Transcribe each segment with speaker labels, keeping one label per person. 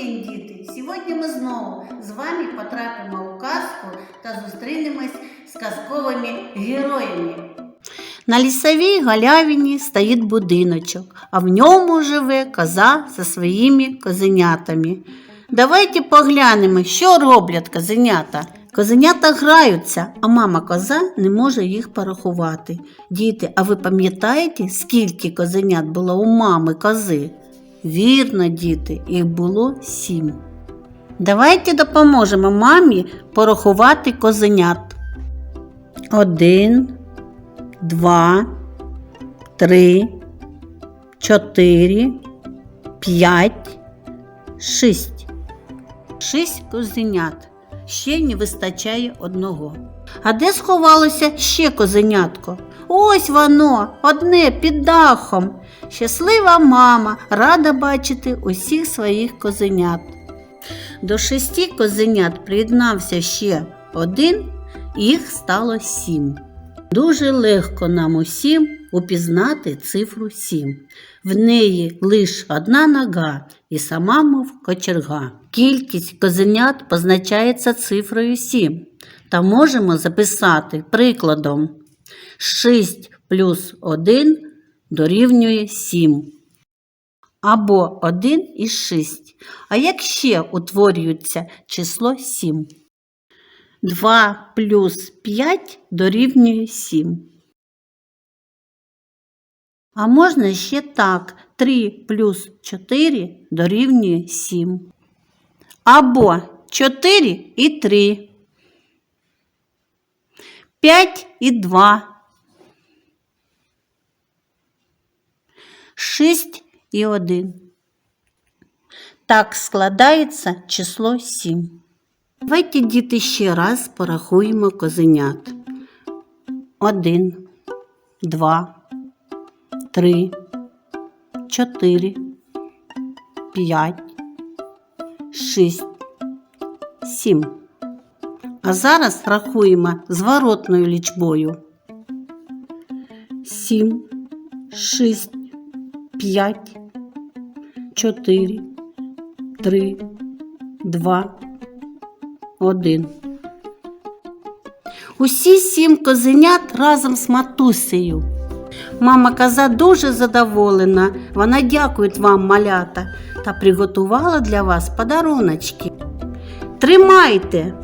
Speaker 1: день, діти! Сьогодні ми знову з вами потрапимо у казку та зустрінемось з казковими героями. На лісовій галявині стоїть будиночок, а в ньому живе коза зі своїми козенятами. Давайте поглянемо, що роблять козенята. Козенята граються, а мама коза не може їх порахувати. Діти, а ви пам'ятаєте, скільки козенят було у мами кози? Вірно, діти, їх було сім. Давайте допоможемо мамі порахувати козенят. Один, два, три, чотири, п'ять, шість. Шість козенят. Ще не вистачає одного. А де сховалося ще козенятко? Ось воно, одне під дахом. Щаслива мама, рада бачити усіх своїх козенят. До шести козенят приєднався ще один, їх стало сім. Дуже легко нам усім упізнати цифру сім. В неї лише одна нога і сама мов кочерга. Кількість козенят позначається цифрою 7. Та можемо записати прикладом 6 плюс 1 дорівнює 7. Або 1 із 6. А як ще утворюється число 7? 2 плюс 5 дорівнює 7. А можна ще так. 3 плюс 4 дорівнює 7. Або 4 і 3. 5 і 2. 6 і 1. Так складається число 7. Давайте, діти, ще раз порахуємо козенят. Один, два, три, чотири, п'ять, шість, сім. А зараз рахуємо зворотною лічбою. Сім, шість, п'ять, чотири, три, два, один. Усі сім козенят разом з матусею. Мама коза дуже задоволена. Вона дякує вам, малята, та приготувала для вас подаруночки. Тримайте.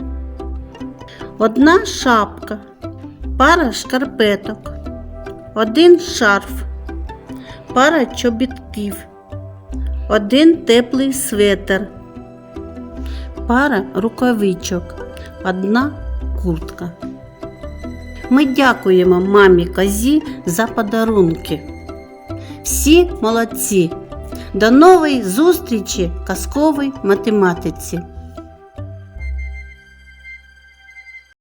Speaker 1: Одна шапка, пара шкарпеток, один шарф, пара чобітків, один теплий светр, пара рукавичок, одна куртка. Ми дякуємо мамі козі за подарунки. Всі молодці. До нової зустрічі казковій математиці.